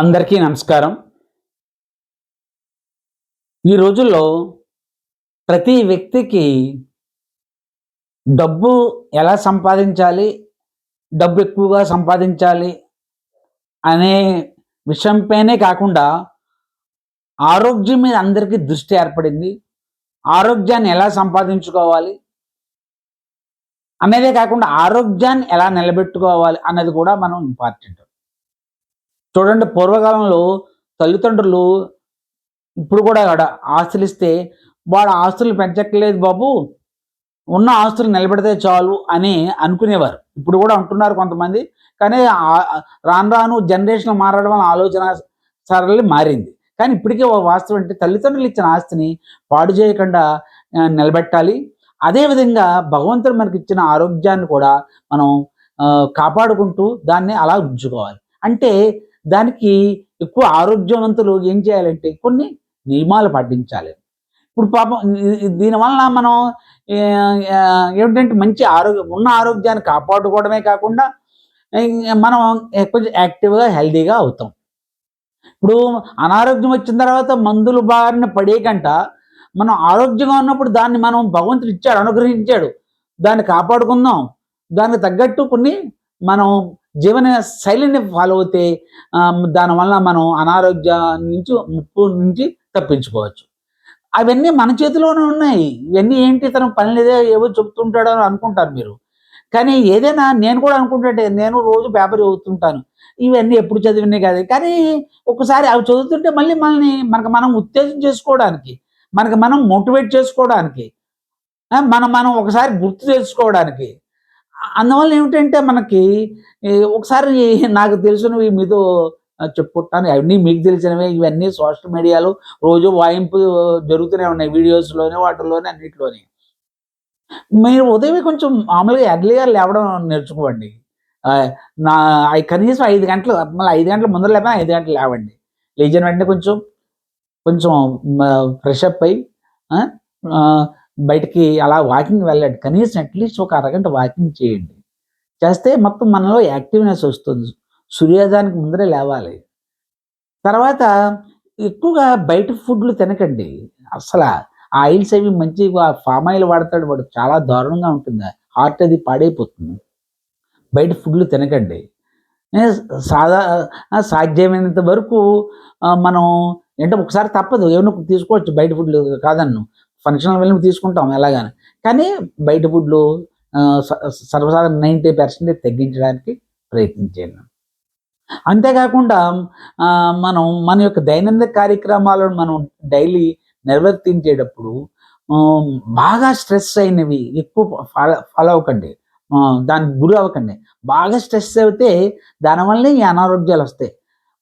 అందరికీ నమస్కారం. ఈ రోజుల్లో ప్రతి వ్యక్తికి డబ్బు ఎలా సంపాదించాలి డబ్బు ఎక్కువగా సంపాదించాలి అనే విషయంపైనే కాకుండా ఆరోగ్యం మీద అందరికీ దృష్టి ఏర్పడింది. ఆరోగ్యాన్ని ఎలా సంపాదించుకోవాలి అనేదే కాకుండా ఆరోగ్యాన్ని ఎలా నిలబెట్టుకోవాలి అన్నది కూడా మనం ఇంపార్టెంట్. చూడండి పూర్వకాలంలో తల్లిదండ్రులు ఇప్పుడు కూడా ఆడ ఆస్తులు ఇస్తే వాడు ఆస్తులు పెంచక్కలేదు బాబు ఉన్న ఆస్తులు నిలబెడితే చాలు అని అనుకునేవారు. ఇప్పుడు కూడా అంటున్నారు కొంతమంది కానీ రాను రాను జనరేషన్ మారడం వల్ల ఆలోచన సరళి మారింది. కానీ ఇప్పటికే ఒక వాస్తవం అంటే తల్లిదండ్రులు ఇచ్చిన ఆస్తిని పాడు చేయకుండా నిలబెట్టాలి. అదేవిధంగా భగవంతుడు మనకి ఇచ్చిన ఆరోగ్యాన్ని కూడా మనం కాపాడుకుంటూ దాన్ని అలా ఉంచుకోవాలి. అంటే దానికి ఎక్కువ ఆరోగ్యవంతులు ఏం చేయాలంటే కొన్ని నియమాలు పాటించాలి. ఇప్పుడు పాపం దీనివల్ల మనం ఏమిటంటే మంచి ఆరోగ్యం ఉన్న ఆరోగ్యాన్ని కాపాడుకోవడమే కాకుండా మనం కొంచెం యాక్టివ్గా హెల్తీగా అవుతాం. ఇప్పుడు అనారోగ్యం వచ్చిన తర్వాత మందులు బారిన పడే కంట మనం ఆరోగ్యంగా ఉన్నప్పుడు దాన్ని మనం భగవంతుడు ఇచ్చాడు అనుగ్రహించాడు. దాన్ని కాపాడుకుందాం. దానికి తగ్గట్టు కొన్ని మనం జీవన శైలిని ఫాలో అవుతే దానివల్ల మనం అనారోగ్య నుంచి ముప్పు నుంచి తప్పించుకోవచ్చు. అవన్నీ మన చేతిలోనే ఉన్నాయి. ఇవన్నీ ఏంటి తన పని లేదే ఏవో చెప్తుంటాడో అని అనుకుంటారు మీరు. కానీ ఏదైనా నేను కూడా అనుకుంటుంటే నేను రోజు పేపర్ చదువుతుంటాను. ఇవన్నీ ఎప్పుడు చదివినాయి కాదు. కానీ ఒకసారి అవి చదువుతుంటే మళ్ళీ మనల్ని మనకు మనం ఉత్తేజం చేసుకోవడానికి మనకు మనం మోటివేట్ చేసుకోవడానికి మనం మనం ఒకసారి గుర్తు చేసుకోవడానికి అందువల్ల ఏమిటంటే మనకి ఒకసారి నాకు తెలిసినవి మీతో చెప్పుకుంటాను. అవన్నీ మీకు తెలిసినవే. ఇవన్నీ సోషల్ మీడియాలో రోజు వాయింపు జరుగుతూనే ఉన్నాయి. వీడియోస్లోనే వాటిల్లోనే అన్నిటిలోనే. మీరు ఉదయం కొంచెం మామూలుగా ఎర్లీగా లేవడం నేర్చుకోండి. నా కనీసం ఐదు గంటలు మళ్ళీ ఐదు గంటల ముందర లేపా ఐదు గంటలు లేవండి. లేచిన వెంటనే కొంచెం కొంచెం ఫ్రెష్ అప్ అయ్యి బయటికి అలా వాకింగ్ వెళ్ళండి. కనీసం అట్లీస్ట్ ఒక అరగంట వాకింగ్ చేయండి. చేస్తే మొత్తం మనలో యాక్టివ్నెస్ వస్తుంది. సూర్యోదయానికి ముందరే లేవాలి. తర్వాత ఎక్కువగా బయట ఫుడ్లు తినకండి. అసలు ఆ ఆయిల్స్ అవి మంచిగా ఫామ్ ఆయిల్ వాడతాడు వాడు చాలా దారుణంగా ఉంటుంది. హార్ట్ అది పాడైపోతుంది. బయట ఫుడ్లు తినకండి. సాదా సాధ్యమైనంత వరకు మనం అంటే ఒకసారి తప్పదు. ఏమైనా తీసుకోవచ్చు బయట ఫుడ్లు కాదన్ను. ఫంక్షనల్ వెళ్ళి తీసుకుంటాం ఎలాగాని. కానీ బయట ఫుడ్లు స- సర్వసాధారణ నైంటీ పర్సెంటేజ్ తగ్గించడానికి ప్రయత్నించాను అంతేకాకుండా మనం మన యొక్క దైనందిన కార్యక్రమాలను మనం డైలీ నిర్వర్తించేటప్పుడు బాగా స్ట్రెస్ అయినవి ఎక్కువ ఫాలో ఫాలో అవ్వకండి. దానికి గురి అవ్వకండి. బాగా స్ట్రెస్ అయితే దానివల్లే ఈ అనారోగ్యాలు వస్తాయి.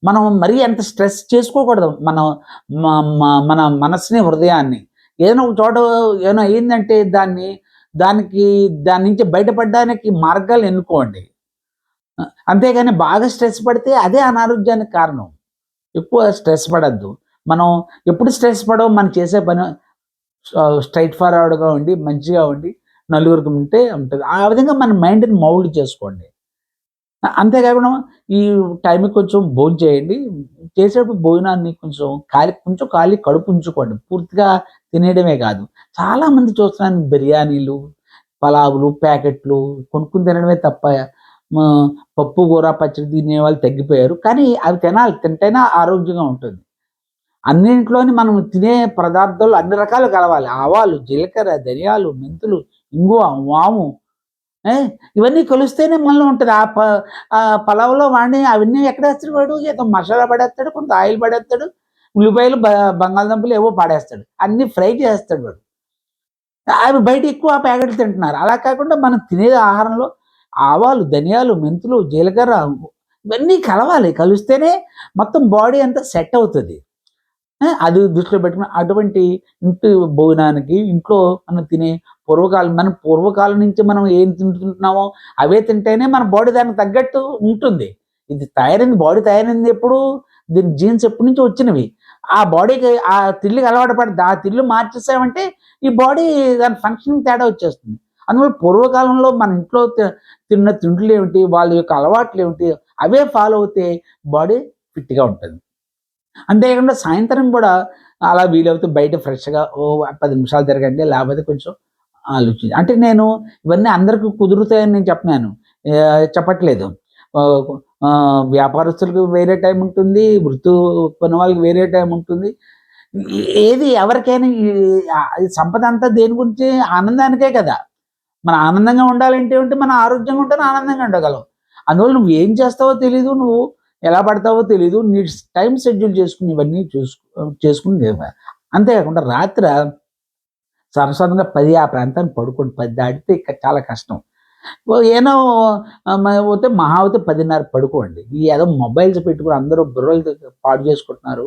మనం మరీ అంత స్ట్రెస్ చేసుకోకూడదు. మనం మన మనసుని హృదయాన్ని ఏదైనా ఒక చోట ఏమైనా అయిందంటే దాన్ని దానికి దాని నుంచి బయటపడడానికి మార్గాలు ఎన్నుకోండి. అంతేగాని బాగా స్ట్రెస్ పడితే అదే అనారోగ్యానికి కారణం. ఎక్కువ స్ట్రెస్ పడద్దు. మనం ఎప్పుడు స్ట్రెస్ పడవు మనం చేసే పని స్ట్రైట్ ఫార్వర్డ్గా ఉండి మంచిగా ఉండి నలుగురికి ఉంటే ఉంటుంది. ఆ విధంగా మన మైండ్ని మౌల్డ్ చేసుకోండి. అంతేకాకుండా ఈ టైంకి కొంచెం భోజనం చేయండి చేసేటప్పుడు భోజనాన్ని కొంచెం ఖాళీ కొంచెం ఖాళీ కడుపు ఉంచుకోండి. పూర్తిగా తినేయడమే కాదు. చాలామంది చూస్తున్నాను బిర్యానీలు పలావులు ప్యాకెట్లు కొనుక్కుని తినడమే తప్ప పప్పు కూర పచ్చడి తినే వాళ్ళు తగ్గిపోయారు. కానీ అవి తినాలి తింటేనే ఆరోగ్యంగా ఉంటుంది. అన్నింట్లోని మనం తినే పదార్థాలు అన్ని రకాలు కలవాలి. ఆవాలు జీలకర్ర ధనియాలు మెంతులు ఇంగువ వాము ఇవన్నీ కలిస్తేనే మళ్ళీ ఉంటుంది. ఆ ప ఆ పలావులో వాడిని అవన్నీ ఎక్కడ వేస్తాడు వాడు? ఏదో మసాలా పడేస్తాడు కొంత ఆయిల్ పడేస్తాడు ఉల్లిపాయలు బ- బంగాళదుంపలు ఏవో పాడేస్తాడు. అన్ని ఫ్రై చేస్తాడు వాడు. అవి బయట ఎక్కువ ప్యాకెట్లు తింటున్నారు. అలా కాకుండా మనం తినే ఆహారంలో ఆవాలు ధనియాలు మెంతులు జీలకర్ర ఇవన్నీ కలవాలి. కలిస్తేనే మొత్తం బాడీ అంతా సెట్ అవుతుంది. అది దృష్టిలో పెట్టుకుని అటువంటి ఇంటి భోజనానికి ఇంట్లో మనం తినే పూర్వకాలం మనం పూర్వకాలం నుంచి మనం ఏం తింటున్నామో అవే తింటేనే మన బాడీ దానికి తగ్గట్టు ఉంటుంది. ఇది తయారైంది బాడీ తయారైంది ఎప్పుడు? దీని జీన్స్ ఎప్పటి నుంచి వచ్చినవి. ఆ బాడీకి ఆ తిల్లుకి అలవాటు పడి ఆ తిల్లు మార్చేసామంటే ఈ బాడీ దాని ఫంక్షనింగ్ తేడా వచ్చేస్తుంది. అందువల్ల పూర్వకాలంలో మన ఇంట్లో తి- తిన్న తిండ్లు ఏమిటి వాళ్ళ యొక్క అలవాట్లు ఏమిటి అవే ఫాలో అవుతే బాడీ ఫిట్గా ఉంటుంది. అంతేకాకుండా సాయంత్రం కూడా అలా వీలవుతూ బయట ఫ్రెష్గా ఓ పది నిమిషాలు తిరగండి లేకపోతే కొంచెం ఆలోచించి అంటే నేను ఇవన్నీ అందరికీ కుదురుతాయని నేను చెప్పినాను చెప్పట్లేదు. వ్యాపారస్తులకు వేరే టైం ఉంటుంది వృత్తి పని వాళ్ళకి వేరే టైం ఉంటుంది. ఏది ఎవరికైనా సంపద అంతా దేని గురించి? ఆనందానికే కదా. మన ఆనందంగా ఉండాలంటే ఉంటే మన ఆరోగ్యంగా ఉంటేనే ఆనందంగా ఉండగలం. అందువల్ల నువ్వు ఏం చేస్తావో తెలీదు నువ్వు ఎలా పడతావో తెలీదు నీ టైం షెడ్యూల్ చేసుకుని ఇవన్నీ చూసుకు చేసుకుని అంతేకాకుండా రాత్రి సరసంగా పది ఆ ప్రాంతాన్ని పడుకోండి. పది దాటితే ఇక చాలా కష్టం. ఓ పోతే మహా అయితే పదిన్నర పడుకోండి. ఈ ఏదో మొబైల్స్ పెట్టుకుని అందరూ బుర్రలు పాడు చేసుకుంటున్నారు.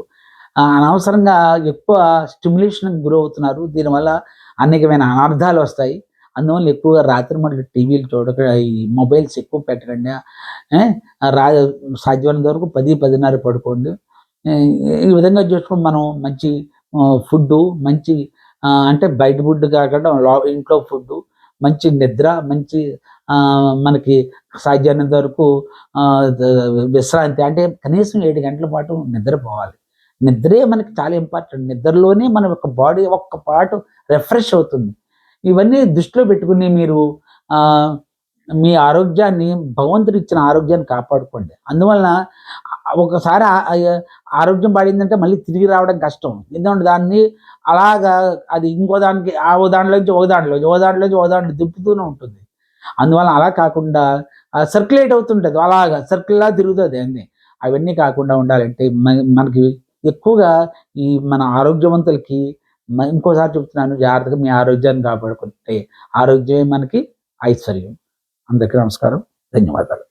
అనవసరంగా ఎక్కువ స్టిమ్యులేషన్కి గురవుతున్నారు దీనివల్ల అనేకమైన అనర్థాలు వస్తాయి. అందువల్ల ఎక్కువగా రాత్రి మళ్ళీ టీవీలు చూడక ఈ మొబైల్స్ ఎక్కువ పెట్టకండి. రా సాధ్యమైనంత వరకు పది పదిన్నర పడుకోండి. ఈ విధంగా చూసుకుని మనం మంచి ఫుడ్ మంచి అంటే బయట ఫుడ్ కాకుండా ఇంట్లో ఫుడ్ మంచి నిద్ర మంచి మనకి సాధ్యమైనంత వరకు విశ్రాంతి అంటే కనీసం ఏడు గంటల పాటు నిద్రపోవాలి. నిద్రే మనకి చాలా ఇంపార్టెంట్. నిద్రలోనే మన యొక్క బాడీ ఒక్క పాటు రిఫ్రెష్ అవుతుంది. ఇవన్నీ దృష్టిలో పెట్టుకుని మీరు మీ ఆరోగ్యాన్ని భగవంతుడు ఇచ్చిన ఆరోగ్యాన్ని కాపాడుకోండి. అందువలన ఒకసారి ఆరోగ్యం పాడిందంటే మళ్ళీ తిరిగి రావడం కష్టం. ఎందుకంటే దాన్ని అలాగా అది ఇంకో దానికి ఆ ఓ దాంట్లోంచి ఒక దాంట్లోంచి ఓ దాంట్లోంచి ఓ దాంట్లో దిప్పుతూనే ఉంటుంది. అందువల్ల అలా కాకుండా సర్క్యులేట్ అవుతుంటుంది అలాగా సర్కిల్లా తిరుగుతుంది అన్నీ. అవన్నీ కాకుండా ఉండాలంటే మనకి ఎక్కువగా ఈ మన ఆరోగ్యవంతులకి ఇంకోసారి చెప్తున్నాను జాగ్రత్తగా మీ ఆరోగ్యాన్ని కాపాడుకుంటే ఆరోగ్యమే మనకి ఐశ్వర్యం. అందరికీ నమస్కారం ధన్యవాదాలు.